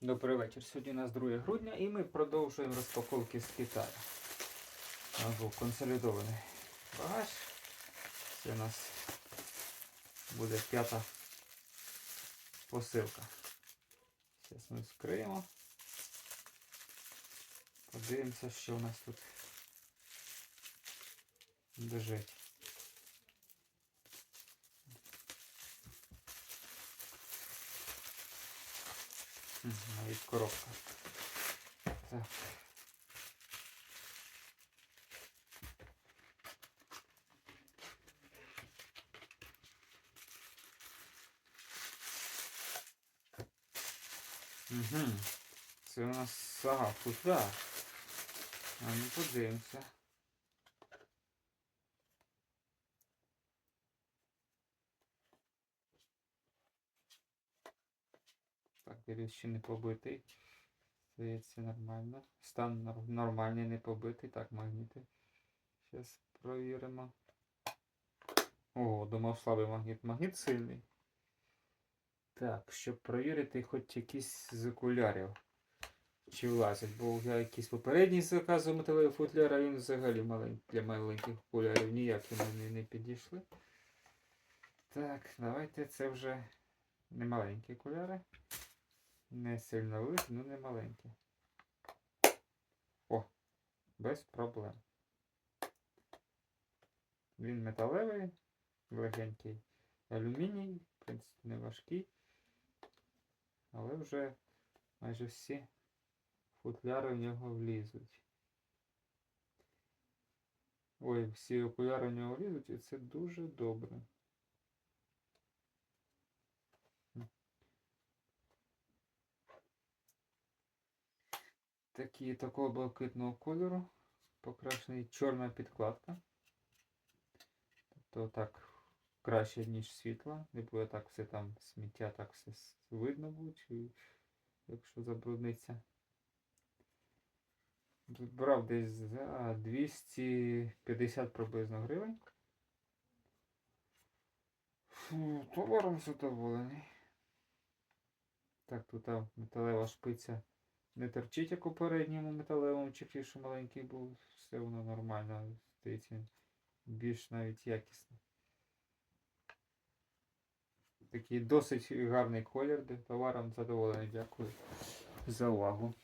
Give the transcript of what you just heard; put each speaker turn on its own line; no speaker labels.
Добрий вечір. Сьогодні у нас 2 грудня і ми продовжуємо розпаковки з Китаю. Або консолідований багаж. Це у нас буде п'ята посилка. Зараз ми вскриємо. Подивимося, що у нас тут лежить. Навіть коробка. Так. Угу. Це у нас сага футляр. А ну подивимося. Так, ще не побитий. Здається, нормально. Стан нормальний, не побитий. Так, магніти. Зараз провіримо. Ого, думав слабий магніт. Магніт сильний. Так, щоб провірити хоч якісь з окулярів. Чи влазять, бо я якийсь попередній заказував металевий футляр, а він взагалі маленький для маленьких окулярів ніякі мені не підійшли. Так, давайте це вже не маленькі окуляри. Не сильно великі, ну не маленькі. О, без проблем. Він металевий, легенький алюміній, в принципі, не важкий. Але вже майже всі футляри в нього влізуть. Ой, всі окуляри в нього влізуть, і це дуже добре. Такі такого блакитного кольору. Покрашений чорна підкладка. Тобто так краще, ніж світла. Не буде так все там сміття, так все видно буде, якщо забрудниться. Брав десь за 250 приблизно гривень. Фу, товаром задоволений. Так, тут металева шпиця не торчить, як у передньому металевому чехлі, що маленький був. Все воно нормально. Здається, більш навіть якісно. Такий досить гарний колір, де товаром задоволений. Дякую за увагу.